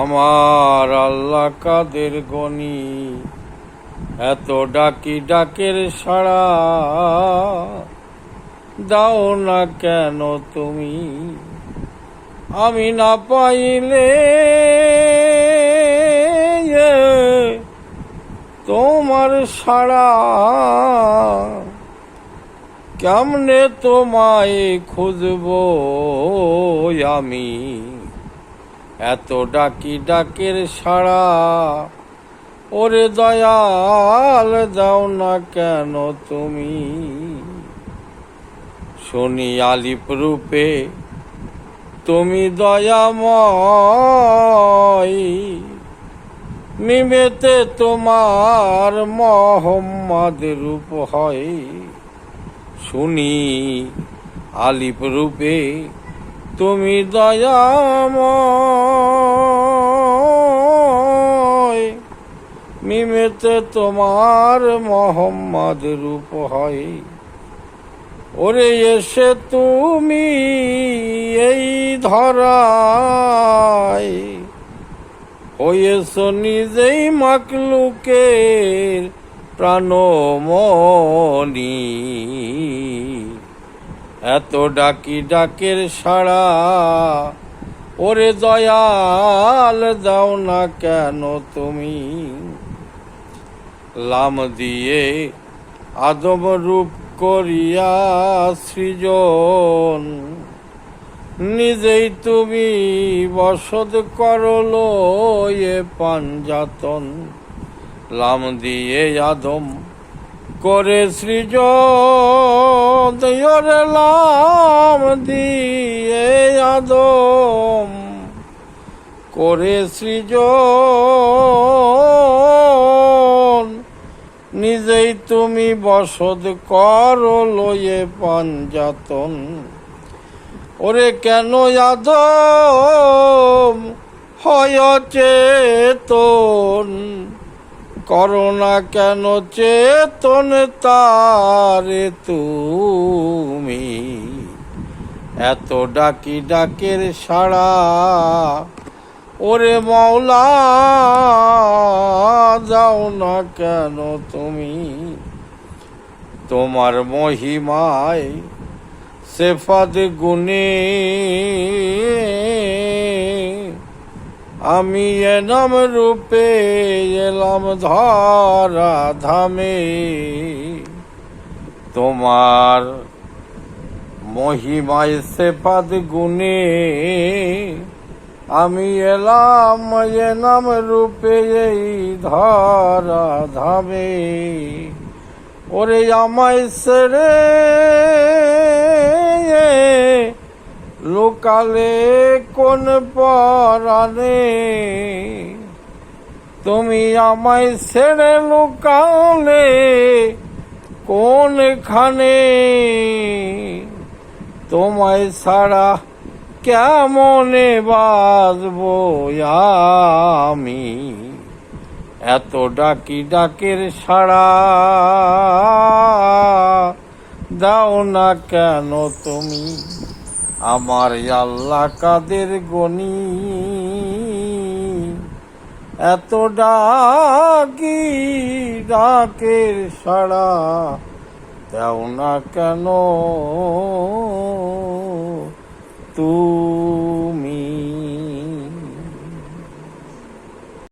আমার আল্লাহ কাদের গনি? এত ডাকি ডাকের সাড়া দাও না কেন তুমি? আমি না পাইলে তোমার সাড়া কেমনে তোমায় খুঁজবো আমি? এত ডাকি ডাকের সাড়া। ওরে দয়াল, দাও না কেন তুমি? শনি আলিপ রূপে, তুমি দয়াময়। মিমেতে তোমার মোহাম্মদ রূপ হয়। শুনি আলিপ রূপে তুমি দয়াময়। মিমেতে তোমার মোহাম্মদ রূপ হয়। ওরে এসে তুমি এই ধরায়। হয়েছ নিজেই মাকলুকের প্রাণমণি। এত ডাকি ডাকের সাড়া, ওরে দয়াল দাও না কেন তুমি? লাম দিয়ে আদম রূপ করিয়া সৃজন, নিজেই তুমি বসত করল এ পাঞ্জাতন। লাম দিয়ে আদম করে সৃজন ওরে লাম দিয়ে আদম করে সৃজন। নিজেই তুমি বসত করো লয়ে পাঞ্জাতন। ওরে কেন আদম হয় চেতন করোনা কেন চেতন তারে তুমি? এত ডাকি ডাকের সাড়া, ওরে মাওলা, যাও না কেন তুমি? তোমার মহিমায় সেফাদ গুনে আমি এনাম রূপে এলাম ধরা ধামে। তোমার মহিমায় সেফাদ গুনে আমি এলাম এনাম রূপে এই ধরা ধামে। ওরে আমায় সেরে লোকালে কোন পরানে তুমি আমায় ছেড়ে লোকালে কোনখানে? তোমায় ছাড়া কেমনে বাজবো আমি? এত ডাকি ডাকের সাড়া দাও না কেন তুমি? আমার আল্লাহ কাদের গনি? এত ডাকি ডাকের সাড়া দেও না কেন? তুমি